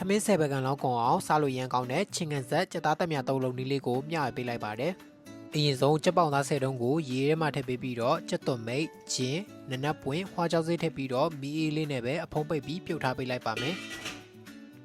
ထမင်းဆယ်ပကံလောက်ကုန်အောင်စားလို့ရန်ကောင်းတဲ့ချင်းကန်ဆက်စက်သားတက်မြသုံးလုံးနည်းလေးကိုမျှဝေပေးလိုက်ပါတယ်။အရင်ဆုံးကြက်ပေါင်သားဆယ်တုံးကိုရေထဲမှာထည့်ပေးပြီးတော့ကြက်သွန်မိတ်ချင်းနနက်ပွင့်ဟွာကြောက်စေးထည့်ပြီးတော့မီအေးလေးနဲ့ပဲအဖုံးပိတ်ပြီးပြုတ်ထားပေးလိုက်ပါမယ်။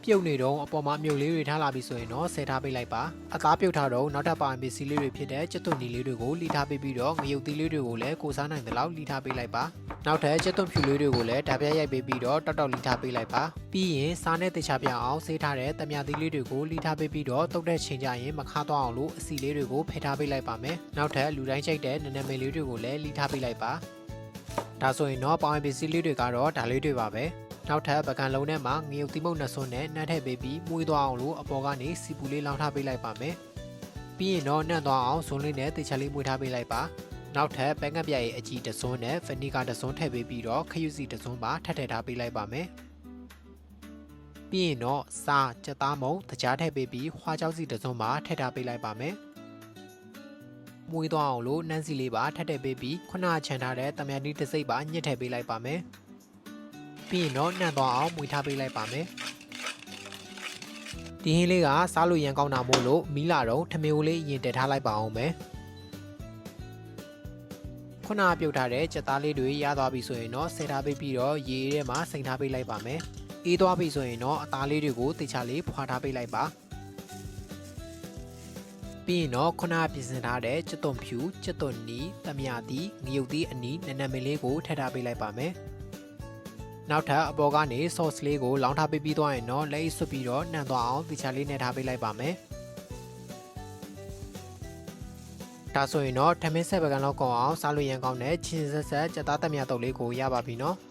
ပြုတ်နေတော့အပေါ်မှာမြုပ်လေးတွေထားလာပြီဆိုရင်တော့ဆယ်ထားပေးလိုက်ပါ။အသားပြုတ်ထားတော့နောက်ထပ်ပါပစ္စည်းလေးတွေဖြစ်တဲ့ကြက်သွန်နီလေးတွေကိုလီထားပေးပြီးတော့ငရုတ်သီးလေးတွေကိုလည်းကိုစားနိုင်တဲ့လောက်လီထားပေးလိုက်ပါ။နောက်ထပ်ချက်သွန်ဖြူလေးတွေကိုလည်းဓာပြရိုက်ပေးပြီးတော့တောက်တောက်လီထားပေးလိုက်ပါပြီးရင်စားနဲ့တေချာပြအောင်ဆေးထားတဲ့တမယာသီးလေးတွေကိုလီထားပေးပြီးတော့တုတ်တဲ့ချိန်ကြရင်မခါတော့အောင်လို့အစီလေးတွေကိုဖယ်ထားပေးလိုက်ပါမယ်နောက်ထပ်လူတိုင်းချိုက်တဲ့နနမဲလေးတွေကိုလည်းလီထားပေးလိုက်ပါဒါဆိုရင်တော့ပေါင်ပစ္စည်းလေးတွေကတော့ဒါလေးတွေပါပဲ နောက်ထပ်ပကံလုံးထဲမှာငရုတ်တိမုတ်နှစ်စွန်းနဲ့နှမ်းထည့်ပေးပြီးမှုေးသွားအောင်လို့အပေါ်ကနေစီပူလေးလောင်းထားပေးလိုက်ပါမယ်ပြီးရင်တော့နှံ့သွားအောင်ဇွန်လေးနဲ့တေချာလေးမှုေးထားပေးလိုက်ပါနောက်ထပ်ပန်းကပ်ပြရဲ့အကြီးတစ်စွန်းနဲ့ဖနီကာတစ်စွန်းထည့်ပေးပြီးတော့ခရုစီတစ်စွန်းပါထပ်ထည့်ထားပေးလိုက်ပါမယ်။ပြီးရင်တော့စားကြက်သားမုံတကြားထည့်ပေးပြီးဟွာကြောက်စီတစ်စွန်းပါထည့်ထားပေးလိုက်ပါမယ်။မွေးသွားအောင်လို့နှမ်းစီလေးပါထပ်ထည့်ပေးပြီးခုနကချန်ထားတဲ့တမန်ဒီတစ်စိတ်ပါညှစ်ထည့်ပေးလိုက်ပါမယ်။ ပြီးရင်တော့နှံ့သွားအောင်မွေးထားပေးလိုက်ပါမယ်။ဒီဟင်းလေးကစားလို့ရန်ကောင်းတာမို့လို့မီလာတော့ထမင်းကိုလေးရင်တက်ထားလိုက်ပါအောင်မယ်။ခုနကပြုတ်ထားတဲ့ကြက်သားလေးတွေရသွားပြီဆိုရင်တော့ဆယ်ထားပေးပြီးတော့ရေထဲမှာစိန်ထားပေးလိုက်ပါမယ်။အေးသွားပြီဆိုရင်တော့အသားလေးတွေကိုတေချာလေးဖွာထားပေးလိုက်ပါ။ပြီးရင်တော့ခုနကပြင်ဆင်ထားတဲ့ကြက်သွန်ဖြူကြက်သွန်နီတမယာတီငရုတ်သီးအနီနနမင်းလေးကိုထည့်ထားပေးလိုက်ပါမယ်။ နောက်ထပ်အပေါ်ကနေ sauce လေးကိုလောင်းထားပေးပြီးသွားရင်တော့လက်အိတ်ဆွတ်ပြီးတော့နှံသွားအောင်တေချာလေးနဲ့ထားပေးလိုက်ပါမယ်။ဒါဆိုရင်တော့ထမင်းဆက်ပကံလောက်ကောင်းအောင်စားလို့ရန်ကောင်းတဲ့ချင်းဆက်ဆက်ကြက်သားတက်မြတ်တုပ်လေးကိုရပါပြီနော်။